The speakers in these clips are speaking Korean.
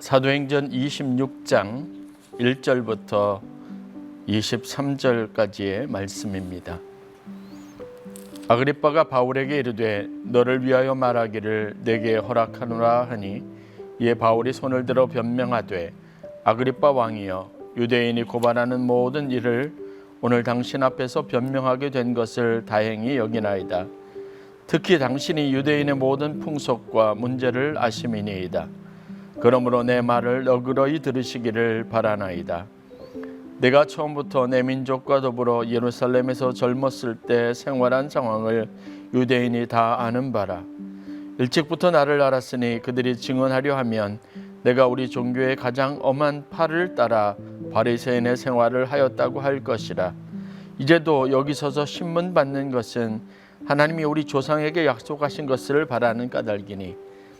사도행전 26장 1절부터 23절까지의 말씀입니다. 아그리빠가 바울에게 이르되 너를 위하여 말하기를 내게 허락하노라 하니 이에 바울이 손을 들어 변명하되 아그리빠 왕이여 유대인이 고발하는 모든 일을 오늘 당신 앞에서 변명하게 된 것을 다행히 여기나이다. 특히 당신이 유대인의 모든 풍속과 문제를 아심이니이다. 그러므로 내 말을 너그러이 들으시기를 바라나이다. 내가 처음부터 내 민족과 더불어 예루살렘에서 젊었을 때 생활한 상황을 유대인이 다 아는 바라. 일찍부터 나를 알았으니 그들이 증언하려 하면 내가 우리 종교의 가장 엄한 팔을 따라 바리새인의 생활을 하였다고 할 것이라. 이제도 여기 서서 신문 받는 것은 하나님이 우리 조상에게 약속하신 것을 바라는 까닭이니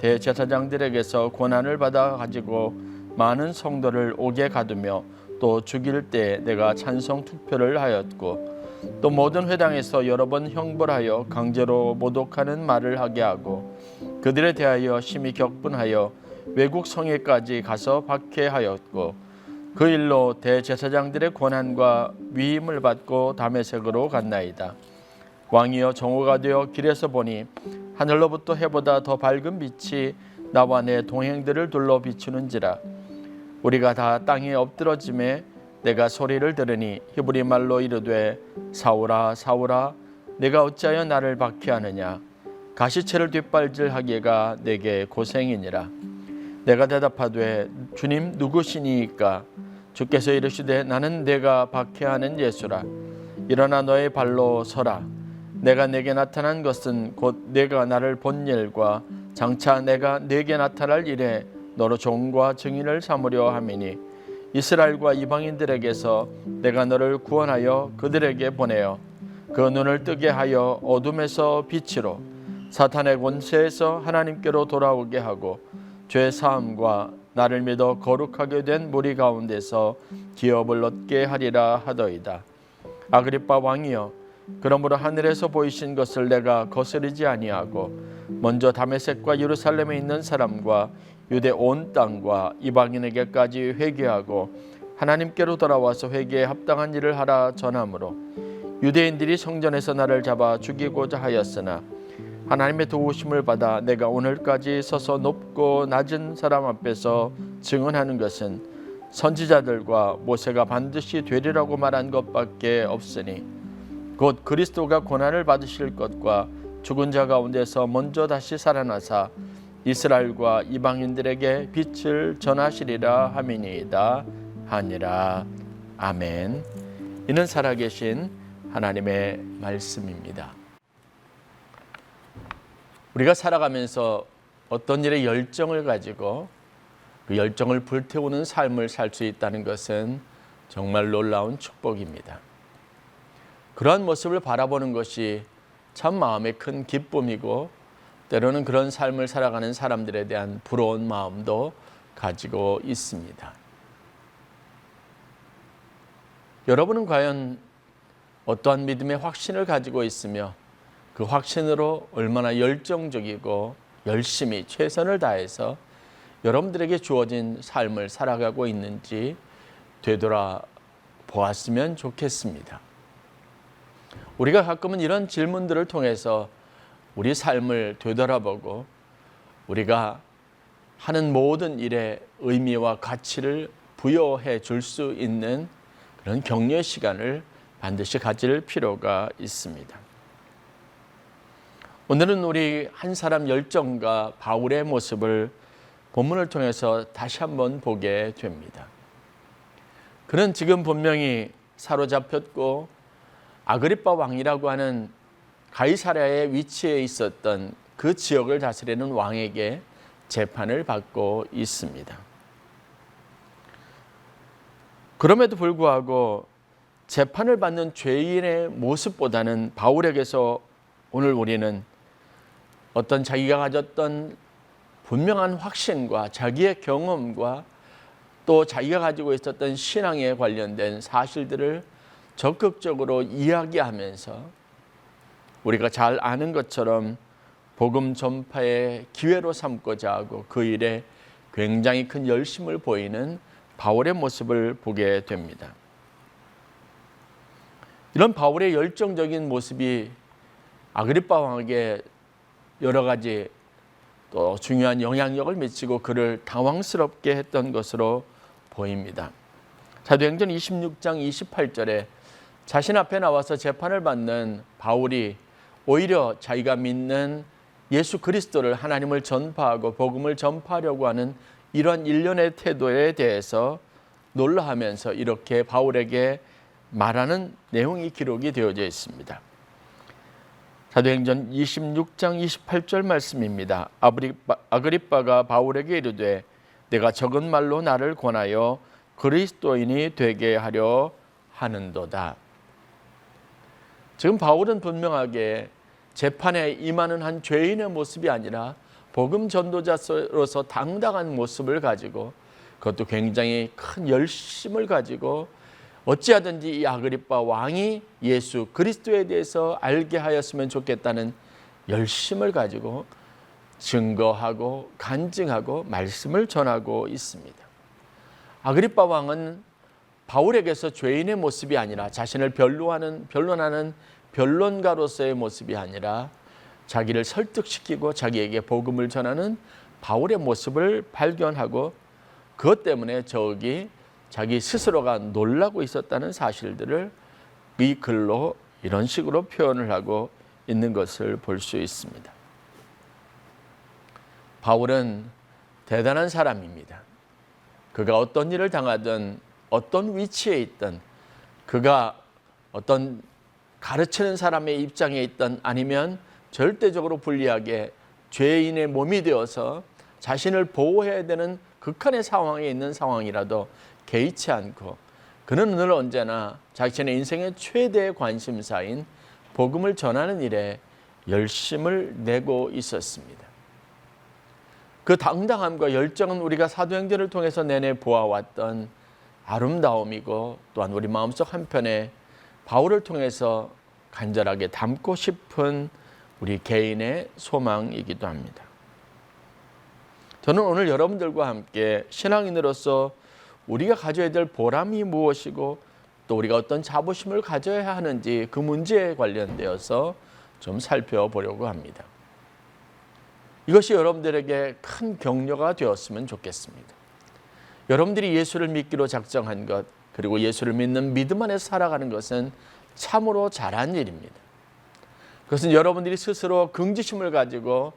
대제사장들에게서 권한을 받아 가지고 많은 성도를 옥에 가두며 또 죽일 때 내가 찬성 투표를 하였고 또 모든 회당에서 여러 번 형벌하여 강제로 모독하는 말을 하게 하고 그들에 대하여 심히 격분하여 외국 성에까지 가서 박해하였고 그 일로 대제사장들의 권한과 위임을 받고 다메섹으로 갔나이다. 왕이여 정오가 되어 길에서 보니 하늘로부터 해보다 더 밝은 빛이 나와 내 동행들을 둘러 비추는지라. 우리가 다 땅에 엎드러짐에 내가 소리를 들으니 히브리 말로 이르되 사오라 사오라 내가 어찌하여 나를 박해하느냐? 가시채를 뒷발질하기가 내게 고생이니라. 내가 대답하되 주님 누구시니이까? 주께서 이르시되 나는 내가 박해하는 예수라. 일어나 너의 발로 서라 내가 내게 나타난 것은 곧 내가 나를 본 일과 장차 내가 내게 나타날 일에 너로 종과 증인을 삼으려 함이니 이스라엘과 이방인들에게서 내가 너를 구원하여 그들에게 보내어 그 눈을 뜨게 하여 어둠에서 빛으로 사탄의 권세에서 하나님께로 돌아오게 하고 죄 사함과 나를 믿어 거룩하게 된 무리 가운데서 기업을 얻게 하리라 하더이다. 아그리빠 왕이여 그러므로 하늘에서 보이신 것을 내가 거스르지 아니하고 먼저 다메섹과 예루살렘에 있는 사람과 유대 온 땅과 이방인에게까지 회개하고 하나님께로 돌아와서 회개에 합당한 일을 하라 전함으로 유대인들이 성전에서 나를 잡아 죽이고자 하였으나 하나님의 도우심을 받아 내가 오늘까지 서서 높고 낮은 사람 앞에서 증언하는 것은 선지자들과 모세가 반드시 되리라고 말한 것밖에 없으니 곧 그리스도가 고난을 받으실 것과 죽은 자 가운데서 먼저 다시 살아나사 이스라엘과 이방인들에게 빛을 전하시리라 함이니이다 하니라 아멘. 이는 살아계신 하나님의 말씀입니다. 우리가 살아가면서 어떤 일에 열정을 가지고 그 열정을 불태우는 삶을 살 수 있다는 것은 정말 놀라운 축복입니다. 그러한 모습을 바라보는 것이 참 마음의 큰 기쁨이고 때로는 그런 삶을 살아가는 사람들에 대한 부러운 마음도 가지고 있습니다. 여러분은 과연 어떠한 믿음의 확신을 가지고 있으며 그 확신으로 얼마나 열정적이고 열심히 최선을 다해서 여러분들에게 주어진 삶을 살아가고 있는지 되돌아 보았으면 좋겠습니다. 우리가 가끔은 이런 질문들을 통해서 우리 삶을 되돌아보고 우리가 하는 모든 일에 의미와 가치를 부여해 줄 수 있는 그런 격려 시간을 반드시 가질 필요가 있습니다. 오늘은 우리 한 사람 열정과 바울의 모습을 본문을 통해서 다시 한번 보게 됩니다. 그는 지금 분명히 사로잡혔고 아그리빠 왕이라고 하는 가이사랴의 위치에 있었던 그 지역을 다스리는 왕에게 재판을 받고 있습니다. 그럼에도 불구하고 재판을 받는 죄인의 모습보다는 바울에게서 오늘 우리는 어떤 자기가 가졌던 분명한 확신과 자기의 경험과 또 자기가 가지고 있었던 신앙에 관련된 사실들을 적극적으로 이야기하면서 우리가 잘 아는 것처럼 복음 전파의 기회로 삼고자 하고 그 일에 굉장히 큰 열심을 보이는 바울의 모습을 보게 됩니다. 이런 바울의 열정적인 모습이 아그리파 왕에게 여러 가지 또 중요한 영향력을 미치고 그를 당황스럽게 했던 것으로 보입니다. 사도행전 26장 28절에 자신 앞에 나와서 재판을 받는 바울이 오히려 자기가 믿는 예수 그리스도를 하나님을 전파하고 복음을 전파하려고 하는 이러한 일련의 태도에 대해서 놀라하면서 이렇게 바울에게 말하는 내용이 기록이 되어져 있습니다. 사도행전 26장 28절 말씀입니다. 아그리빠, 아그리빠가 바울에게 이르되 내가 적은 말로 나를 권하여 그리스도인이 되게 하려 하는도다. 지금 바울은 분명하게 재판에 임하는 한 죄인의 모습이 아니라 복음 전도자로서 당당한 모습을 가지고 그것도 굉장히 큰 열심을 가지고 어찌하든지 이 아그리빠 왕이 예수 그리스도에 대해서 알게 하였으면 좋겠다는 열심을 가지고 증거하고 간증하고 말씀을 전하고 있습니다. 아그리빠 왕은 바울에게서 죄인의 모습이 아니라 자신을 변론하는 변론하는 변론가로서의 모습이 아니라 자기를 설득시키고 자기에게 복음을 전하는 바울의 모습을 발견하고 그것 때문에 저기 자기 스스로가 놀라고 있었다는 사실들을 이 글로 이런 식으로 표현을 하고 있는 것을 볼 수 있습니다. 바울은 대단한 사람입니다. 그가 어떤 일을 당하든 어떤 위치에 있든 그가 어떤 가르치는 사람의 입장에 있든 아니면 절대적으로 불리하게 죄인의 몸이 되어서 자신을 보호해야 되는 극한의 상황에 있는 상황이라도 개의치 않고 그는 늘 언제나 자신의 인생의 최대 관심사인 복음을 전하는 일에 열심을 내고 있었습니다. 그 당당함과 열정은 우리가 사도행전을 통해서 내내 보아왔던 아름다움이고 또한 우리 마음속 한편에 바울을 통해서 간절하게 담고 싶은 우리 개인의 소망이기도 합니다. 저는 오늘 여러분들과 함께 신앙인으로서 우리가 가져야 될 보람이 무엇이고 또 우리가 어떤 자부심을 가져야 하는지 그 문제에 관련되어서 좀 살펴보려고 합니다. 이것이 여러분들에게 큰 격려가 되었으면 좋겠습니다. 여러분들이 예수를 믿기로 작정한 것, 그리고 예수를 믿는 믿음 안에 살아가는 것은 참으로 잘한 일입니다. 그것은 여러분들이 스스로 긍지심을 가지고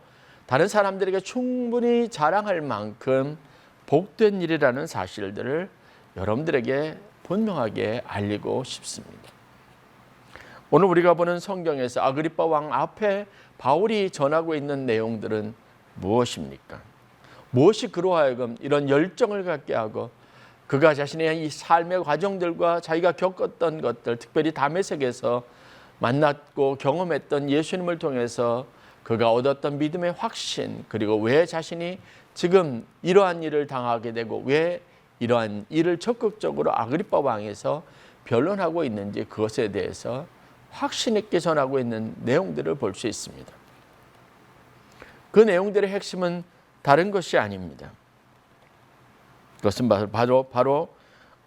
다른 사람들에게 충분히 자랑할 만큼 복된 일이라는 사실들을 여러분들에게 분명하게 알리고 싶습니다. 오늘 우리가 보는 성경에서 아그리파 왕 앞에 바울이 전하고 있는 내용들은 무엇입니까? 무엇이 그로 하여금 이런 열정을 갖게 하고 그가 자신의 이 삶의 과정들과 자기가 겪었던 것들, 특별히 담에색에서 만났고 경험했던 예수님을 통해서 그가 얻었던 믿음의 확신, 그리고 왜 자신이 지금 이러한 일을 당하게 되고 왜 이러한 일을 적극적으로 아그리파 왕에서 변론하고 있는지 그것에 대해서 확신 있게 전하고 있는 내용들을 볼 수 있습니다. 그 내용들의 핵심은 다른 것이 아닙니다. 그것은 바로 바로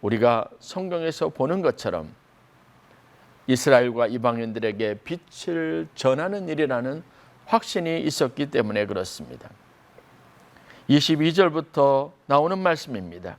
우리가 성경에서 보는 것처럼 이스라엘과 이방인들에게 빛을 전하는 일이라는 확신이 있었기 때문에 그렇습니다. 22절부터 나오는 말씀입니다.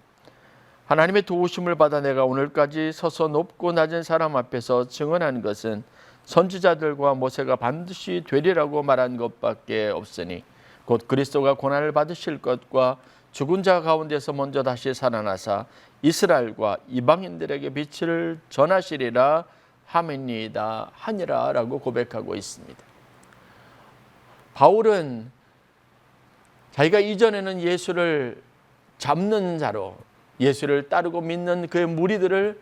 하나님의 도우심을 받아 내가 오늘까지 서서 높고 낮은 사람 앞에서 증언한 것은 선지자들과 모세가 반드시 되리라고 말한 것밖에 없으니 곧 그리스도가 고난을 받으실 것과 죽은 자 가운데서 먼저 다시 살아나사 이스라엘과 이방인들에게 빛을 전하시리라 함이니이다 하니라라고 고백하고 있습니다. 바울은 자기가 이전에는 예수를 잡는 자로 예수를 따르고 믿는 그의 무리들을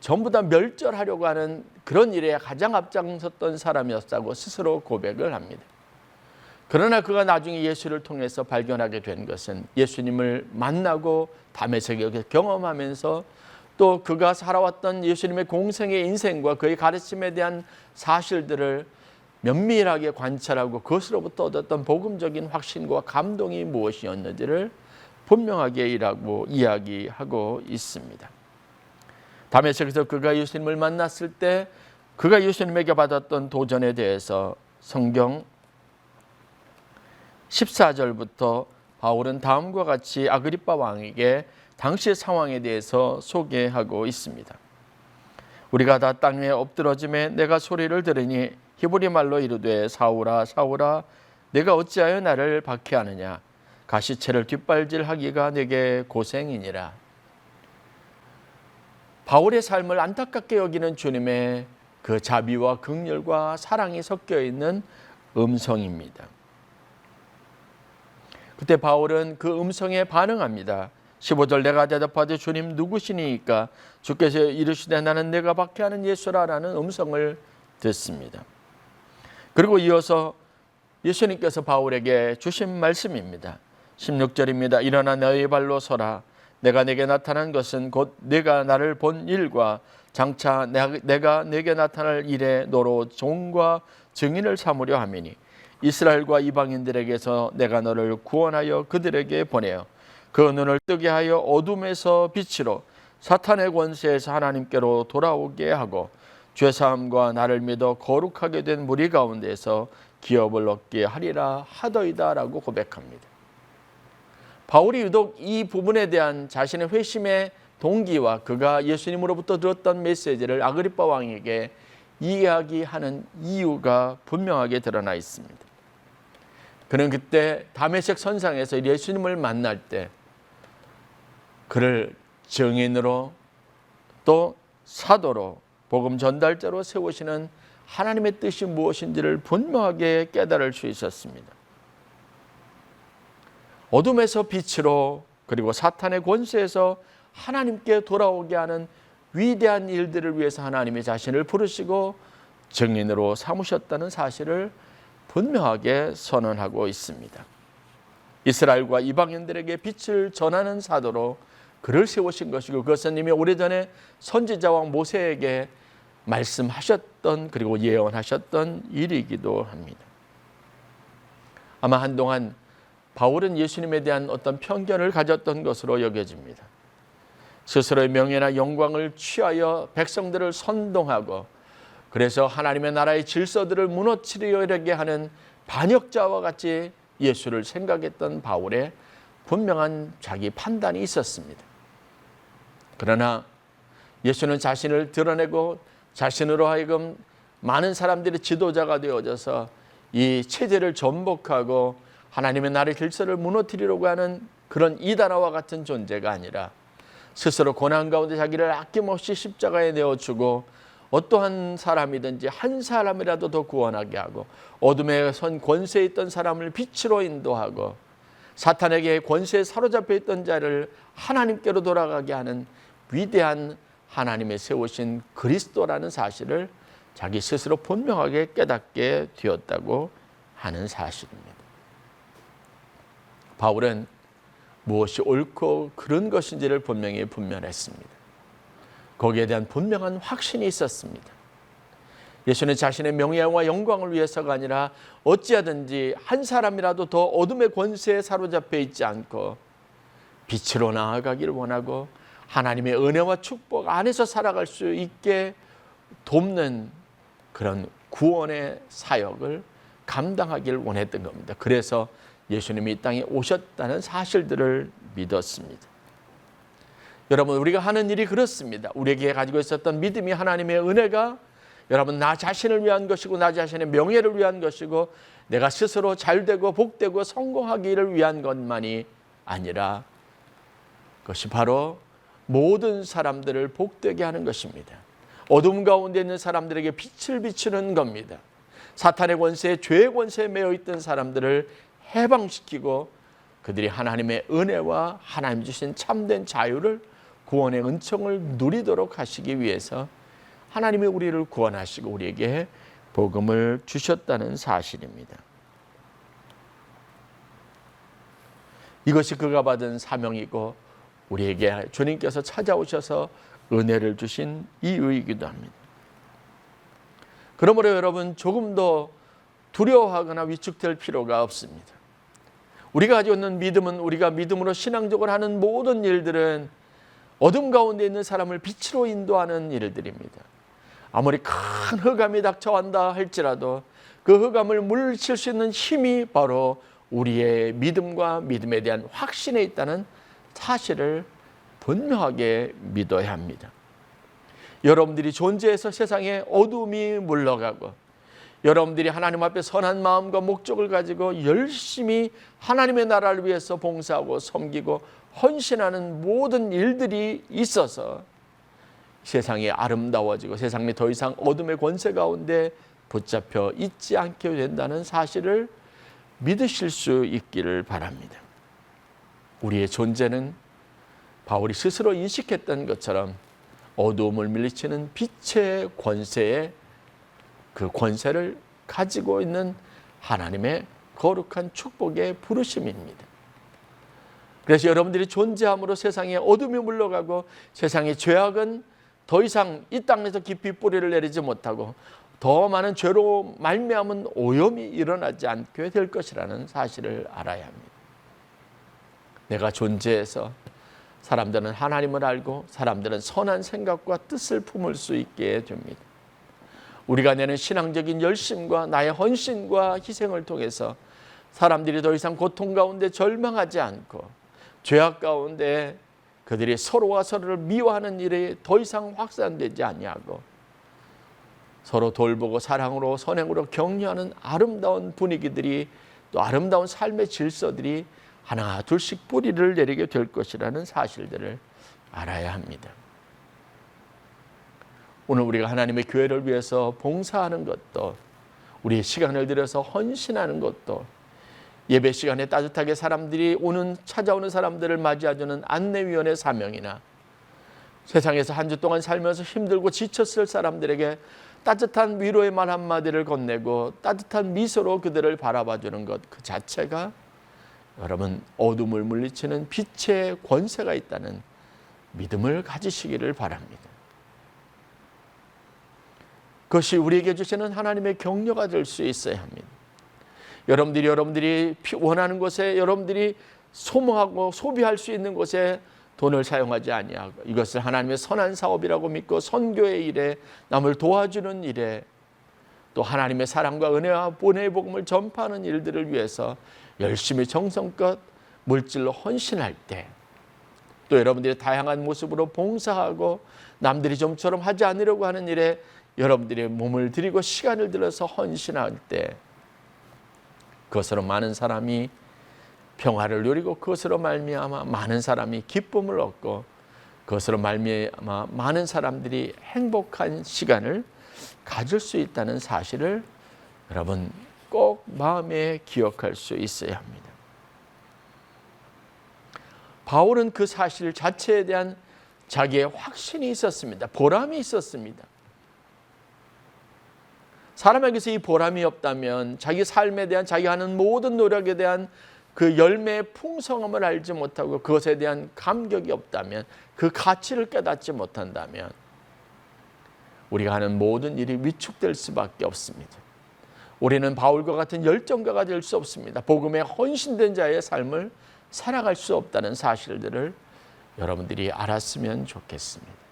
전부 다 멸절하려고 하는 그런 일에 가장 앞장섰던 사람이었다고 스스로 고백을 합니다. 그러나 그가 나중에 예수를 통해서 발견하게 된 것은 예수님을 만나고 담에색에 경험하면서 또 그가 살아왔던 예수님의 공생의 인생과 그의 가르침에 대한 사실들을 면밀하게 관찰하고 그것으로부터 얻었던 복음적인 확신과 감동이 무엇이었는지를 분명하게 일하고 이야기하고 있습니다. 담에색에서 그가 예수님을 만났을 때 그가 예수님에게 받았던 도전에 대해서 성경 14절부터 바울은 다음과 같이 아그리파 왕에게 당시의 상황에 대해서 소개하고 있습니다. 우리가 다땅 위에 엎드러짐에 내가 소리를 들으니 히브리 말로 이르되 사울아 사울아 내가 어찌하여 나를 박해하느냐 가시채를 뒷발질하기가 내게 고생이니라. 바울의 삶을 안타깝게 여기는 주님의 그 자비와 극렬과 사랑이 섞여 있는 음성입니다. 그때 바울은 그 음성에 반응합니다. 15절 내가 대답하되 주님 누구시니까 주께서 이르시되 나는 내가 박해하는 예수라라는 음성을 듣습니다. 그리고 이어서 예수님께서 바울에게 주신 말씀입니다. 16절입니다. 일어나 너의 발로 서라. 내가 내게 나타난 것은 곧 내가 나를 본 일과 장차 내가 내게 나타날 일에 너로 종과 증인을 삼으려 함이니 이스라엘과 이방인들에게서 내가 너를 구원하여 그들에게 보내어 그 눈을 뜨게 하여 어둠에서 빛으로 사탄의 권세에서 하나님께로 돌아오게 하고 죄사함과 나를 믿어 거룩하게 된 무리 가운데서 기업을 얻게 하리라 하더이다라고 고백합니다. 바울이 유독 이 부분에 대한 자신의 회심의 동기와 그가 예수님으로부터 들었던 메시지를 아그리파 왕에게 이야기하는 이유가 분명하게 드러나 있습니다. 그는 그때 다메섹 선상에서 예수님을 만날 때 그를 증인으로 또 사도로 복음 전달자로 세우시는 하나님의 뜻이 무엇인지를 분명하게 깨달을 수 있었습니다. 어둠에서 빛으로 그리고 사탄의 권세에서 하나님께 돌아오게 하는 위대한 일들을 위해서 하나님이 자신을 부르시고 증인으로 삼으셨다는 사실을 분명하게 선언하고 있습니다. 이스라엘과 이방인들에게 빛을 전하는 사도로 그를 세우신 것이고 그것은 이미 오래전에 선지자와 모세에게 말씀하셨던 그리고 예언하셨던 일이기도 합니다. 아마 한동안 바울은 예수님에 대한 어떤 편견을 가졌던 것으로 여겨집니다. 스스로의 명예나 영광을 취하여 백성들을 선동하고 그래서 하나님의 나라의 질서들을 무너뜨리려게 하는 반역자와 같이 예수를 생각했던 바울의 분명한 자기 판단이 있었습니다. 그러나 예수는 자신을 드러내고 자신으로 하여금 많은 사람들의 지도자가 되어져서 이 체제를 전복하고 하나님의 나라의 질서를 무너뜨리려고 하는 그런 이단아와 같은 존재가 아니라 스스로 고난 가운데 자기를 아낌없이 십자가에 내어주고 어떠한 사람이든지 한 사람이라도 더 구원하게 하고 어둠에 선 권세에 있던 사람을 빛으로 인도하고 사탄에게 권세에 사로잡혀 있던 자를 하나님께로 돌아가게 하는 위대한 하나님의 세우신 그리스도라는 사실을 자기 스스로 분명하게 깨닫게 되었다고 하는 사실입니다. 바울은 무엇이 옳고 그런 것인지를 분명히 분별했습니다. 거기에 대한 분명한 확신이 있었습니다. 예수는 자신의 명예와 영광을 위해서가 아니라 어찌하든지 한 사람이라도 더 어둠의 권세에 사로잡혀 있지 않고 빛으로 나아가기를 원하고 하나님의 은혜와 축복 안에서 살아갈 수 있게 돕는 그런 구원의 사역을 감당하기를 원했던 겁니다. 그래서 예수님이 이 땅에 오셨다는 사실들을 믿었습니다. 여러분 우리가 하는 일이 그렇습니다. 우리에게 가지고 있었던 믿음이 하나님의 은혜가 여러분 나 자신을 위한 것이고 나 자신의 명예를 위한 것이고 내가 스스로 잘되고 복되고 성공하기를 위한 것만이 아니라 그것이 바로 모든 사람들을 복되게 하는 것입니다. 어둠 가운데 있는 사람들에게 빛을 비추는 겁니다. 사탄의 권세, 죄의 권세에 매여 있던 사람들을 해방시키고 그들이 하나님의 은혜와 하나님 주신 참된 자유를 구원의 은총을 누리도록 하시기 위해서 하나님이 우리를 구원하시고 우리에게 복음을 주셨다는 사실입니다. 이것이 그가 받은 사명이고 우리에게 주님께서 찾아오셔서 은혜를 주신 이유이기도 합니다. 그러므로 여러분 조금 더 두려워하거나 위축될 필요가 없습니다. 우리가 가지고 있는 믿음은 우리가 믿음으로 신앙적으로 하는 모든 일들은 어둠 가운데 있는 사람을 빛으로 인도하는 일들입니다. 아무리 큰 흑암이 닥쳐온다 할지라도 그 흑암을 물리칠 수 있는 힘이 바로 우리의 믿음과 믿음에 대한 확신에 있다는 사실을 분명하게 믿어야 합니다. 여러분들이 존재해서 세상에 어둠이 물러가고 여러분들이 하나님 앞에 선한 마음과 목적을 가지고 열심히 하나님의 나라를 위해서 봉사하고 섬기고 헌신하는 모든 일들이 있어서 세상이 아름다워지고 세상이 더 이상 어둠의 권세 가운데 붙잡혀 있지 않게 된다는 사실을 믿으실 수 있기를 바랍니다. 우리의 존재는 바울이 스스로 인식했던 것처럼 어두움을 밀치는 빛의 권세에 그 권세를 가지고 있는 하나님의 거룩한 축복의 부르심입니다. 그래서 여러분들이 존재함으로 세상에 어둠이 물러가고 세상의 죄악은 더 이상 이 땅에서 깊이 뿌리를 내리지 못하고 더 많은 죄로 말미암은 오염이 일어나지 않게 될 것이라는 사실을 알아야 합니다. 내가 존재해서 사람들은 하나님을 알고 사람들은 선한 생각과 뜻을 품을 수 있게 됩니다. 우리가 내는 신앙적인 열심과 나의 헌신과 희생을 통해서 사람들이 더 이상 고통 가운데 절망하지 않고 죄악 가운데 그들이 서로와 서로를 미워하는 일이 더 이상 확산되지 아니하고 서로 돌보고 사랑으로 선행으로 격려하는 아름다운 분위기들이 또 아름다운 삶의 질서들이 하나 둘씩 뿌리를 내리게 될 것이라는 사실들을 알아야 합니다. 오늘 우리가 하나님의 교회를 위해서 봉사하는 것도 우리의 시간을 들여서 헌신하는 것도 예배 시간에 따뜻하게 사람들이 오는 찾아오는 사람들을 맞이해주는 안내위원회 사명이나 세상에서 한 주 동안 살면서 힘들고 지쳤을 사람들에게 따뜻한 위로의 말 한마디를 건네고 따뜻한 미소로 그들을 바라봐 주는 것 그 자체가 여러분 어둠을 물리치는 빛의 권세가 있다는 믿음을 가지시기를 바랍니다. 그것이 우리에게 주시는 하나님의 격려가 될 수 있어야 합니다. 여러분들이 여러분들이 원하는 곳에 여러분들이 소모하고 소비할 수 있는 곳에 돈을 사용하지 아니하고 이것을 하나님의 선한 사업이라고 믿고 선교의 일에 남을 도와주는 일에 또 하나님의 사랑과 은혜와 본의 복음을 전파하는 일들을 위해서 열심히 정성껏 물질로 헌신할 때 또 여러분들이 다양한 모습으로 봉사하고 남들이 좀처럼 하지 않으려고 하는 일에 여러분들이 몸을 들이고 시간을 들여서 헌신할 때 그것으로 많은 사람이 평화를 누리고 그것으로 말미암아 많은 사람이 기쁨을 얻고 그것으로 말미암아 많은 사람들이 행복한 시간을 가질 수 있다는 사실을 여러분 꼭 마음에 기억할 수 있어야 합니다. 바울은 그 사실 자체에 대한 자기의 확신이 있었습니다. 보람이 있었습니다. 사람에게서 이 보람이 없다면 자기 삶에 대한 자기 하는 모든 노력에 대한 그 열매의 풍성함을 알지 못하고 그것에 대한 감격이 없다면 그 가치를 깨닫지 못한다면 우리가 하는 모든 일이 위축될 수밖에 없습니다. 우리는 바울과 같은 열정가가 될 수 없습니다. 복음에 헌신된 자의 삶을 살아갈 수 없다는 사실들을 여러분들이 알았으면 좋겠습니다.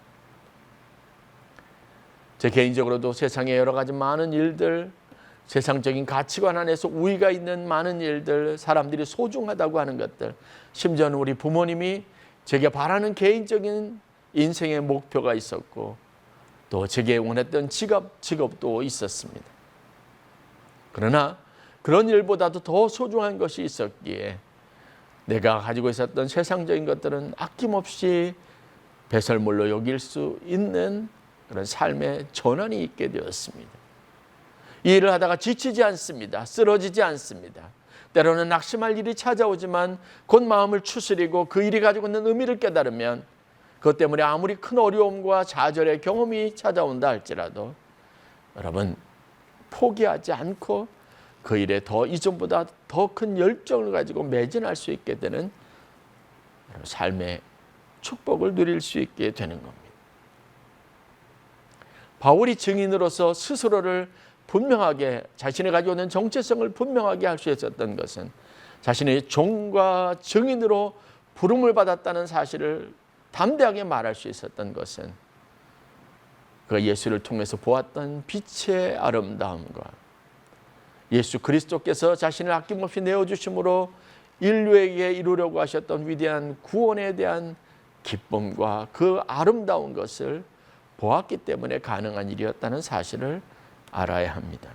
제 개인적으로도 세상에 여러 가지 많은 일들, 세상적인 가치관 안에서 우위가 있는 많은 일들, 사람들이 소중하다고 하는 것들, 심지어는 우리 부모님이 제게 바라는 개인적인 인생의 목표가 있었고, 또 제게 원했던 직업, 직업도 있었습니다. 그러나 그런 일보다도 더 소중한 것이 있었기에 내가 가지고 있었던 세상적인 것들은 아낌없이 배설물로 여길 수 있는 그런 삶의 전환이 있게 되었습니다. 이 일을 하다가 지치지 않습니다. 쓰러지지 않습니다. 때로는 낙심할 일이 찾아오지만 곧 마음을 추스리고 그 일이 가지고 있는 의미를 깨달으면 그것 때문에 아무리 큰 어려움과 좌절의 경험이 찾아온다 할지라도 여러분 포기하지 않고 그 일에 더 이전보다 더 큰 열정을 가지고 매진할 수 있게 되는 삶의 축복을 누릴 수 있게 되는 겁니다. 바울이 증인으로서 스스로를 분명하게 자신이 가지고 있는 정체성을 분명하게 할 수 있었던 것은 자신의 종과 증인으로 부름을 받았다는 사실을 담대하게 말할 수 있었던 것은 그 예수를 통해서 보았던 빛의 아름다움과 예수 그리스도께서 자신을 아낌없이 내어주심으로 인류에게 이루려고 하셨던 위대한 구원에 대한 기쁨과 그 아름다운 것을 보았기 때문에 가능한 일이었다는 사실을 알아야 합니다.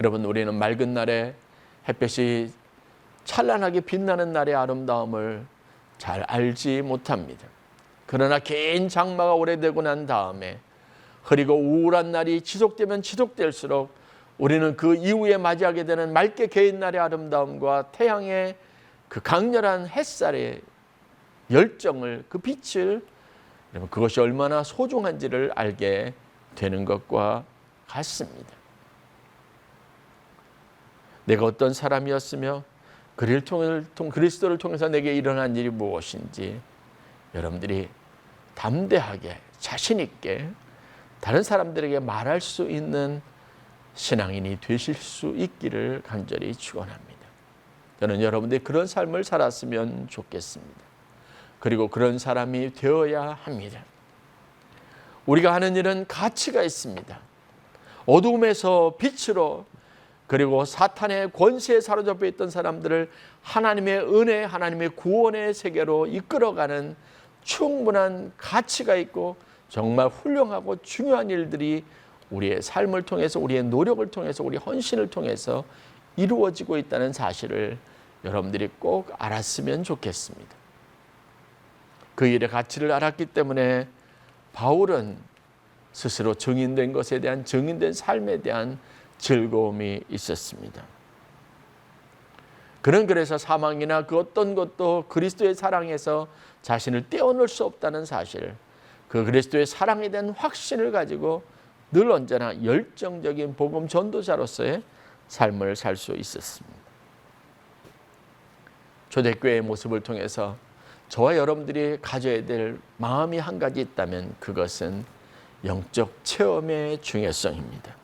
여러분 우리는 맑은 날에 햇볕이 찬란하게 빛나는 날의 아름다움을 잘 알지 못합니다. 그러나 긴 장마가 오래되고 난 다음에 흐리고 우울한 날이 지속되면 지속될수록 우리는 그 이후에 맞이하게 되는 맑게 개인 날의 아름다움과 태양의 그 강렬한 햇살의 열정을 그 빛을 여러분 그것이 얼마나 소중한지를 알게 되는 것과 같습니다. 내가 어떤 사람이었으며 그를 통해 그리스도를 통해서 내게 일어난 일이 무엇인지 여러분들이 담대하게 자신 있게 다른 사람들에게 말할 수 있는 신앙인이 되실 수 있기를 간절히 축원합니다. 저는 여러분들이 그런 삶을 살았으면 좋겠습니다. 그리고 그런 사람이 되어야 합니다. 우리가 하는 일은 가치가 있습니다. 어둠에서 빛으로 그리고 사탄의 권세에 사로잡혀 있던 사람들을 하나님의 은혜, 하나님의 구원의 세계로 이끌어가는 충분한 가치가 있고 정말 훌륭하고 중요한 일들이 우리의 삶을 통해서 우리의 노력을 통해서 우리 헌신을 통해서 이루어지고 있다는 사실을 여러분들이 꼭 알았으면 좋겠습니다. 그 일의 가치를 알았기 때문에 바울은 스스로 증인된 것에 대한 증인된 삶에 대한 즐거움이 있었습니다. 그는 그래서 사망이나 그 어떤 것도 그리스도의 사랑에서 자신을 떼어놓을 수 없다는 사실, 그 그리스도의 사랑에 대한 확신을 가지고 늘 언제나 열정적인 복음 전도자로서의 삶을 살 수 있었습니다. 초대교회의 모습을 통해서 저와 여러분들이 가져야 될 마음이 한 가지 있다면 그것은 영적 체험의 중요성입니다.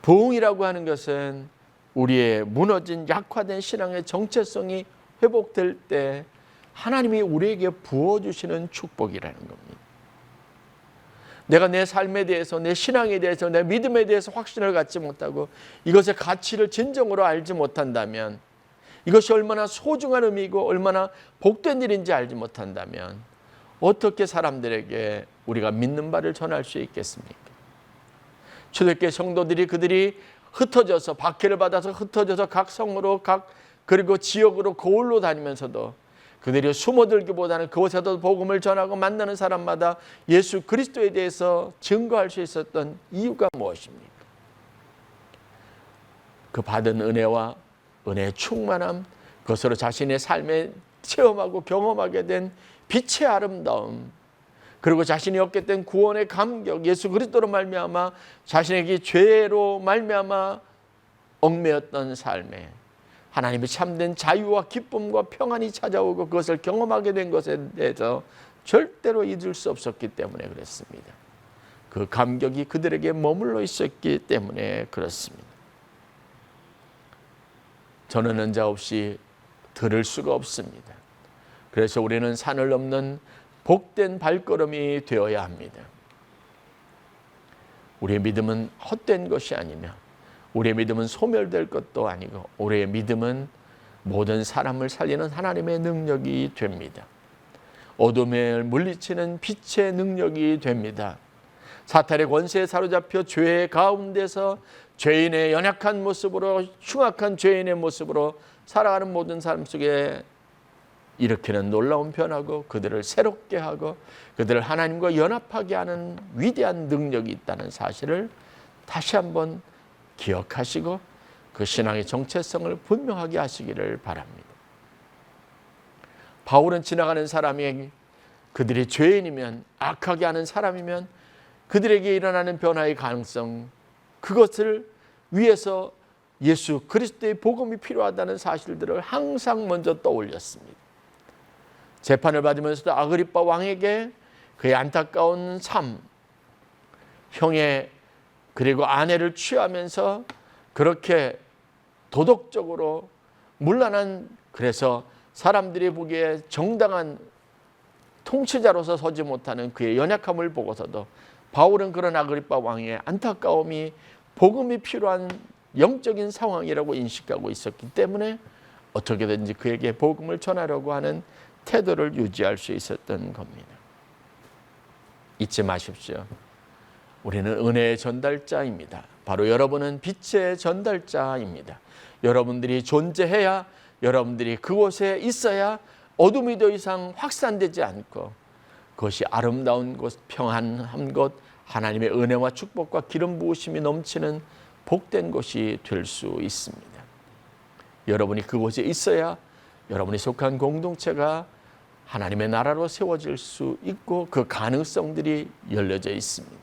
부흥이라고 하는 것은 우리의 무너진 약화된 신앙의 정체성이 회복될 때 하나님이 우리에게 부어주시는 축복이라는 겁니다. 내가 내 삶에 대해서, 내 신앙에 대해서, 내 믿음에 대해서 확신을 갖지 못하고 이것의 가치를 진정으로 알지 못한다면 이것이 얼마나 소중한 의미이고 얼마나 복된 일인지 알지 못한다면 어떻게 사람들에게 우리가 믿는 바를 전할 수 있겠습니까? 초대교회 성도들이 그들이 흩어져서 박해를 받아서 흩어져서 각 성으로 각 그리고 지역으로 거울로 다니면서도 그들이 숨어들기보다는 그곳에도 복음을 전하고 만나는 사람마다 예수 그리스도에 대해서 증거할 수 있었던 이유가 무엇입니까? 그 받은 은혜와 은혜의 충만함, 그것으로 자신의 삶에 체험하고 경험하게 된 빛의 아름다움, 그리고 자신이 얻게 된 구원의 감격, 예수 그리스도로 말미암아 자신에게 죄로 말미암아 얽매였던 삶에 하나님의 참된 자유와 기쁨과 평안이 찾아오고 그것을 경험하게 된 것에 대해서 절대로 잊을 수 없었기 때문에 그랬습니다. 그 감격이 그들에게 머물러 있었기 때문에 그렇습니다. 저는 은자 없이 들을 수가 없습니다. 그래서 우리는 산을 넘는 복된 발걸음이 되어야 합니다. 우리의 믿음은 헛된 것이 아니며 우리의 믿음은 소멸될 것도 아니고 우리의 믿음은 모든 사람을 살리는 하나님의 능력이 됩니다. 어둠을 물리치는 빛의 능력이 됩니다. 사탄의 권세에 사로잡혀 죄 가운데서 죄인의 연약한 모습으로 흉악한 죄인의 모습으로 살아가는 모든 사람 속에 일으키는 놀라운 변화고 그들을 새롭게 하고 그들을 하나님과 연합하게 하는 위대한 능력이 있다는 사실을 다시 한번 기억하시고 그 신앙의 정체성을 분명하게 하시기를 바랍니다. 바울은 지나가는 사람이 그들이 죄인이면 악하게 하는 사람이면 그들에게 일어나는 변화의 가능성 그것을 위해서 예수 그리스도의 복음이 필요하다는 사실들을 항상 먼저 떠올렸습니다. 재판을 받으면서도 아그리빠 왕에게 그의 안타까운 삶, 형의 그리고 아내를 취하면서 그렇게 도덕적으로 문란한 그래서 사람들이 보기에 정당한 통치자로서 서지 못하는 그의 연약함을 보고서도 바울은 그런 아그리빠 왕의 안타까움이 복음이 필요한 영적인 상황이라고 인식하고 있었기 때문에 어떻게든지 그에게 복음을 전하려고 하는 태도를 유지할 수 있었던 겁니다. 잊지 마십시오. 우리는 은혜의 전달자입니다. 바로 여러분은 빛의 전달자입니다. 여러분들이 존재해야 여러분들이 그곳에 있어야 어둠이 더 이상 확산되지 않고 그것이 아름다운 곳, 평안한 곳, 하나님의 은혜와 축복과 기름 부으심이 넘치는 복된 곳이 될 수 있습니다. 여러분이 그곳에 있어야 여러분이 속한 공동체가 하나님의 나라로 세워질 수 있고 그 가능성들이 열려져 있습니다.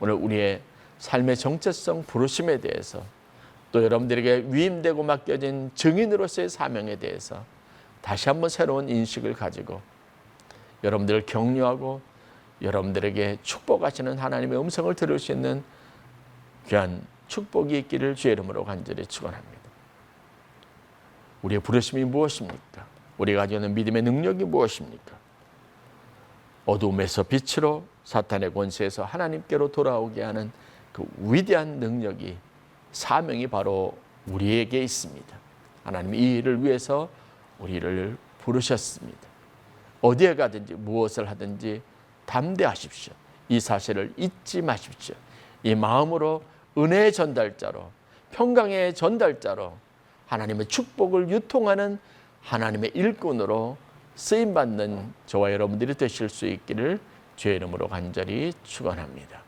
오늘 우리의 삶의 정체성 부르심에 대해서 또 여러분들에게 위임되고 맡겨진 증인으로서의 사명에 대해서 다시 한번 새로운 인식을 가지고 여러분들을 격려하고 여러분들에게 축복하시는 하나님의 음성을 들을 수 있는 귀한 축복이 있기를 주의 이름으로 간절히 축원합니다. 우리의 부르심이 무엇입니까? 우리가 있는 믿음의 능력이 무엇입니까? 어둠에서 빛으로 사탄의 권세에서 하나님께로 돌아오게 하는 그 위대한 능력이 사명이 바로 우리에게 있습니다. 하나님이 이 일을 위해서 우리를 부르셨습니다. 어디에 가든지 무엇을 하든지 담대하십시오. 이 사실을 잊지 마십시오. 이 마음으로 은혜의 전달자로 평강의 전달자로 하나님의 축복을 유통하는 하나님의 일꾼으로 쓰임 받는 저와 여러분들이 되실 수 있기를 주의 이름으로 간절히 축원합니다.